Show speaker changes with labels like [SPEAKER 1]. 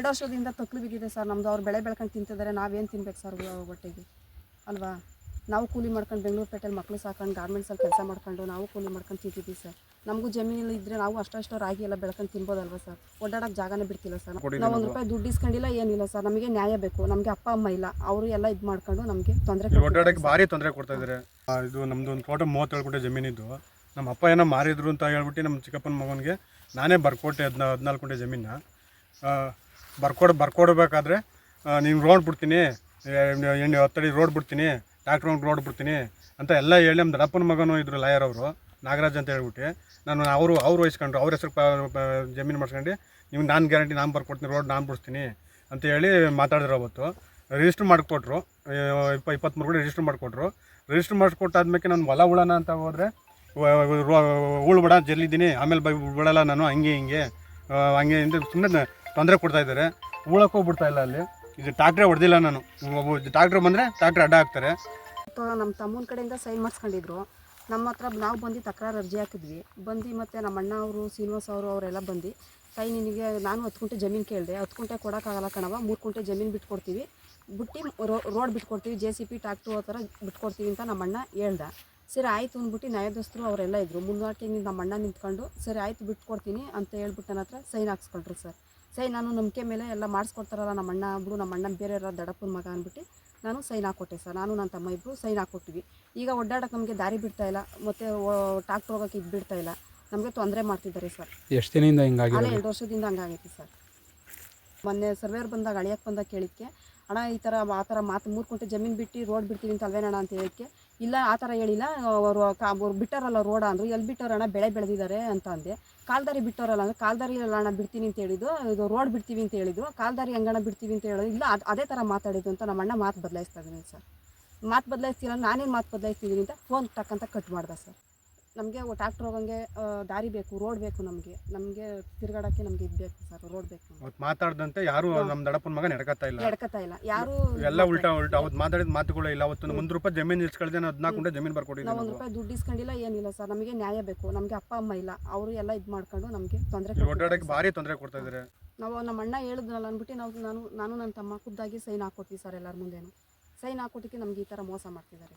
[SPEAKER 1] ಎರಡು ವರ್ಷದಿಂದ ತಕ್ಲು ಬಿದ್ದಿದೆ ಸರ್. ನಮ್ಮದು ಅವ್ರು ಬೆಳೆ ಬೆಳ್ಕೊಂಡು ತಿಂತಿದ್ದಾರೆ. ನಾವೇನು ತಿನ್ಬೇಕು ಸರ್ ಹೊಟ್ಟೆಗೆ ಅಲ್ವಾ? ನಾವು ಕೂಲಿ ಮಾಡ್ಕೊಂಡು ಬೆಂಗಳೂರು ಪೇಟೆಲಿ ಮಕ್ಕಳು ಸಾಕೊಂಡು ಗಾರ್ಮೆಂಟ್ಸಲ್ಲಿ ಕೆಲಸ ಮಾಡ್ಕೊಂಡು ನಾವು ಕೂಲಿ ಮಾಡ್ಕೊಂಡು ತಿಂತಿದ್ದೀವಿ ಸರ್. ನಮಗೂ ಜಮೀನಲ್ಲಿ ಇದ್ದರೆ ನಾವು ಅಷ್ಟಷ್ಟು ರಾಗಿ ಎಲ್ಲ ಬೆಳ್ಕೊಂಡು ತಿನ್ಬೋದಲ್ವ ಸರ್? ಓಡಾಡೋಕೆ ಜಾಗನೇ ಬಿಡ್ತಿಲ್ಲ ಸರ್. ನಾವು ಒಂದು ರೂಪಾಯಿ ದುಡ್ಡು ಇಸ್ಕೊಂಡಿಲ್ಲ ಏನಿಲ್ಲ ಸರ್. ನಮಗೆ ನ್ಯಾಯ ಬೇಕು. ನಮಗೆ ಅಪ್ಪ ಅಮ್ಮ ಇಲ್ಲ. ಅವರು ಎಲ್ಲ ಇದು ಮಾಡ್ಕೊಂಡು ನಮಗೆ ತೊಂದರೆ
[SPEAKER 2] ಓಡಾಡೋಕೆ ಓಡಾಡಕ್ಕೆ ಭಾರಿ ತೊಂದರೆ ಕೊಡ್ತಾ ಇದ್ದಾರೆ. ಇದು ನಮ್ಮದು ಒಂದು ತೋಟ ಮೂವತ್ತೇಳು ಗುಂಟೆ ಜಮೀನಿದ್ದು. ನಮ್ಮ ಅಪ್ಪ ಏನೋ ಮಾರಿದ್ರು ಅಂತ ಹೇಳ್ಬಿಟ್ಟು ನಮ್ಮ ಚಿಕ್ಕಪ್ಪನ ಮಗನಿಗೆ ನಾನೇ ಬರ್ಕೊಟ್ಟೆ ಹದಿನ ಹದಿನಾಲ್ಕು ಗುಂಟೆ ಜಮೀನ ಬರ್ಕೊಡ್ ಬರ್ಕೊಡ್ಬೇಕಾದ್ರೆ ನೀನು ರೋಡ್ ಬಿಡ್ತೀನಿ ಎಣ್ಣೆ ಹತ್ತಡಿ ರೋಡ್ ಬಿಡ್ತೀನಿ ಟ್ಯಾಕ್ಟ್ರ್ ರೋಡ್ ಬಿಡ್ತೀನಿ ಅಂತ ಎಲ್ಲ ಹೇಳಿ ನಮ್ಮ ದಡಪ್ಪನ ಮಗನೂ ಇದ್ರು ಲಾಯರ್ ಅವರು ನಾಗರಾಜ್ ಅಂತ ಹೇಳ್ಬಿಟ್ಟು ನಾನು ಅವರು ಅವ್ರು ವಹಿಸ್ಕೊಂಡ್ರು ಅವ್ರ ಹೆಸರು ಜಮೀನು ಮಾಡ್ಸ್ಕೊಂಡು ನೀವು ನಾನು ಗ್ಯಾರಂಟಿ ನಾನು ಬರ್ಕೊಡ್ತೀನಿ ರೋಡ್ ನಾನು ಬಿಡಿಸ್ತೀನಿ ಅಂತ ಹೇಳಿ ಮಾತಾಡಿದ್ರು ಅವತ್ತು ರಿಜಿಸ್ಟ್ರ್ ಮಾಡಿಕೊಟ್ರು ಇಪ್ಪ ಇಪ್ಪತ್ತ್ಮೂರು ಕೂಡ ರಿಜಿಸ್ಟ್ರ್ ಮಾಡಿಕೊಟ್ರು ರಿಜಿಸ್ಟ್ರ್ ಮಾಡಿಕೊಟ್ಟಾದ್ಮೇಲೆ ನಾನು ಹೊಲ ಉಳೋಣ ಅಂತ ಹೋದರೆ ಉಳು ಬಿಡ ಜಲ್ಲಿದ್ದೀನಿ ಆಮೇಲೆ ಬೈ ಬಿಡಲ್ಲ ನಾನು ಹಂಗೆ ಹಂಗೆ ಹಿಂಗೆ ಸುಮ್ಮನೆ ತೊಂದರೆ ಕೊಡ್ತಾ ಇದ್ದಾರೆ. ಉಳಕ್ಕೆ ಹೋಗ್ಬಿಡ್ತಾ ಇಲ್ಲ ಅಲ್ಲಿ. ಇದು ಟ್ರಾಕ್ಟ್ರೆ ಹೊಡೆದಿಲ್ಲ ನಾನು. ಟ್ಯಾಕ್ಟ್ರ್ ಬಂದರೆ ಟ್ಯಾಕ್ಟ್ರ್ ಅಡ್ಡ ಹಾಕ್ತಾರೆ.
[SPEAKER 1] ನಮ್ಮ ತಮ್ಮನ ಕಡೆಯಿಂದ ಸೈನ್ ಮಾಡಿಸ್ಕೊಂಡಿದ್ರು. ನಮ್ಮ ಹತ್ರ ನಾವು ಬಂದು ತಕರಾರು ಅರ್ಜಿ ಹಾಕಿದ್ವಿ. ಬಂದು ಮತ್ತು ನಮ್ಮ ಅಣ್ಣ ಅವರು, ಶ್ರೀನಿವಾಸ ಅವರು, ಅವರೆಲ್ಲ ಬಂದು ಕೈ ನಿನಗೆ ನಾನು ಹತ್ತು ಕುಂಟೆ ಜಮೀನು ಕೇಳಿದೆ. ಹತ್ತು ಕುಂಟೆ ಕೊಡೋಕ್ಕಾಗಲ್ಲ ಕಣವ ಮೂರು ಕುಂಟೆ ಜಮೀನು ಬಿಟ್ಕೊಡ್ತೀವಿ. ಬಿಟ್ಟು ರೋಡ್ ಬಿಟ್ಕೊಡ್ತೀವಿ. ಜೆ ಸಿ ಪಿ ಟ್ಯಾಕ್ಟ್ರು ಆ ಥರ ಬಿಟ್ಕೊಡ್ತೀವಿ ಅಂತ ನಮ್ಮ ಅಣ್ಣ ಹೇಳ್ದ. ಸರಿ, ಆಯಿತು ಅಂದ್ಬಿಟ್ಟು ನ್ಯಾಯದೋಸ್ತರು ಅವರೆಲ್ಲ ಇದ್ದರು ಮುಂದುವರ್ಟಿಂಗ್ ನಮ್ಮ ಅಣ್ಣ ನಿಂತ್ಕೊಂಡು, ಸರಿ, ಆಯಿತು ಬಿಟ್ಕೊಡ್ತೀನಿ ಅಂತ ಹೇಳ್ಬಿಟ್ಟು ನನ್ನ ಹತ್ರ ಸೈನ್ ಹಾಕ್ಸ್ಕೊಳ್ರಿ ಸರ್. ಸೈನ್ ನಾನು ನಂಬಿಕೆ ಮೇಲೆ ಎಲ್ಲ ಮಾಡಿಸ್ಕೊಡ್ತಾರಲ್ಲ ನಮ್ಮ ಅಣ್ಣ ಬಿಡು ನಮ್ಮ ಅಣ್ಣನ ಬೇರೆ ಇರೋ ದಡಪ್ಪನ ಮಗ ಅಂದ್ಬಿಟ್ಟು ನಾನು ಸೈನ್ ಹಾಕ್ಕೊಟ್ಟೆ ಸರ್. ನಾನು ನನ್ನ ತಮ್ಮ ಇಬ್ಬರು ಸೈನ್ ಹಾಕ್ಕೊಟ್ಟಿವಿ ಈಗ ಒಡ್ಡಾಡಕ್ಕೆ ನಮಗೆ ದಾರಿ ಬಿಡ್ತಾ ಇಲ್ಲ. ಮತ್ತು ಟ್ಯಾಕ್ಟ್ರ್ ಹೋಗೋಕೆ ಇದು ಬಿಡ್ತಾ ಇಲ್ಲ. ನಮಗೆ ತೊಂದರೆ ಮಾಡ್ತಿದ್ದಾರೆ ಸರ್.
[SPEAKER 3] ಎಷ್ಟು ದಿನದಿಂದ ಹಿಂಗಾಗಿ
[SPEAKER 1] ಎರಡು ವರ್ಷದಿಂದ ಹಂಗಾಗೈತಿ ಸರ್. ಮೊನ್ನೆ ಸರ್ವೇರ್ ಬಂದಾಗ ಅಳಿಯಕ್ಕೆ ಬಂದಾಗ ಕೇಳಿಕ್ಕೆ ಅಣ್ಣ ಈ ಥರ ಆ ಥರ ಮಾತು ಮೂರು ಕುಂಟೆ ಜಮೀನು ಬಿಟ್ಟು ರೋಡ್ ಬಿಡ್ತೀವಿ ಅಂತ ಅಲ್ವೇನಣ್ಣ ಅಂತ ಹೇಳಕ್ಕೆ ಇಲ್ಲ ಆ ಥರ ಹೇಳಿಲ್ಲ. ಅವರು ಕಾ ಅವ್ರು ಬಿಟ್ಟಾರಲ್ಲ ರೋಡ ಅಂದರು. ಎಲ್ಲಿ ಬಿಟ್ಟಾರಣ್ಣ ಬೆಳೆ ಬೆಳೆದಿದ್ದಾರೆ ಅಂತ ಅಂದೆ. ಕಾಲ್ದಾರಿ ಬಿಟ್ಟವ್ರಲ್ಲ, ಅಂದ್ರೆ ಕಾಲ್ದಾರಿ ಅಣ್ಣ ಬಿಡ್ತೀನಿ ಅಂತ ಹೇಳಿದ್ದು, ಇದು ರೋಡ್ ಬಿಡ್ತೀವಿ ಅಂತ ಹೇಳಿದ್ರು, ಕಾಲ್ದಾರಿ ಅಂಗಣ ಬಿಡ್ತೀವಿ ಅಂತ ಹೇಳೋದು, ಇಲ್ಲ, ಅದು ಅದೇ ಥರ ಮಾತಾಡಿದ್ದು ಅಂತ ನಮ್ಮ ಅಣ್ಣ ಮಾತು ಬದಲಾಯಿಸ್ತಾ ಇದ್ದೀನಿ ಸರ್. ಮಾತು ಬದಲಾಯಿಸ್ತೀರ ನಾನೇನು ಮಾತು ಬದಲಾಯಿಸ್ತಿದ್ದೀನಿ ಅಂತ ಫೋನ್ ತಕ್ಕಂತ ಕಟ್ ಮಾಡ್ದೆ ಸರ್. ನಮಗೆ ಟ್ರ್ಯಾಕ್ಟ್ರ್ ಹೋಗಂಗೆ ದಾರಿ ಬೇಕು ರೋಡ್ ಬೇಕು ನಮಗೆ. ನಮಗೆ ತಿರ್ಗಾಡಕ್ಕೆ ನಮಗೆ ಇದು ಬೇಕು ಸರ್ ರೋಡ್ ಬೇಕು
[SPEAKER 2] ಅವತ್ತು ಮಾತಾಡ್ದಂತೆ ಯಾರು ನಮ್ಮ ದಡಪ್ಪನ ಮಗ ನಡ್ಕತ್ತಾ ಇಲ್ಲ.
[SPEAKER 1] ಎಡ್ಕತಾ ಇಲ್ಲ. ಯಾರು
[SPEAKER 2] ಎಲ್ಲ ಉಲ್ಟಾ ಉಲ್ಟಾ ಅವತ್ತು ಮಾತಾಡಿದ ಮಾತುಗಳು ಇಲ್ಲ. ಅವತ್ತು ಒಂದು ರೂಪಾಯಿ ಜಮೀನು ಇಸ್ಕೊಳ್ದೆ ಅದನ್ನ ಹದಿನಾಲ್ಕು ಗುಂಟೆ ಜಮೀನು ಬರ್ಕೊಡಿ
[SPEAKER 1] ನಾವು ಒಂದು ರೂಪಾಯಿ ದುಡ್ಡು ಇಸ್ಕೊಂಡಿಲ್ಲ ಏನಿಲ್ಲ ಸರ್ ನಮಗೆ ನ್ಯಾಯ ಬೇಕು. ನಮಗೆ ಅಪ್ಪ ಅಮ್ಮ ಇಲ್ಲ. ಅವರು ಎಲ್ಲ ಇದು ಮಾಡ್ಕೊಂಡು ನಮಗೆ ತೊಂದರೆ
[SPEAKER 2] ಓಡಾಡಕ್ಕೆ ಭಾರಿ ತೊಂದರೆ ಕೊಡ್ತಾ ಇದ್ದಾರೆ
[SPEAKER 1] ನಾವು ನಮ್ಮ ಅಣ್ಣ ಹೇಳಿದ್ನಲ್ಲ ಅಂದ್ಬಿಟ್ಟು ನಾವು ನಾನು ನಾನು ನನ್ನ ತಮ್ಮ ಖುದ್ದಾಗಿ ಸೈನ್ ಹಾಕೋತೀವಿ ಸರ್ ಎಲ್ಲರ ಮುಂದೆನೂ. ಸೈನ್ ಹಾಕ್ಕೊಟ್ಟಿಕ್ಕೆ ನಮ್ಗೆ ಈ ಥರ ಮೋಸ ಮಾಡ್ತಿದ್ದಾರೆ.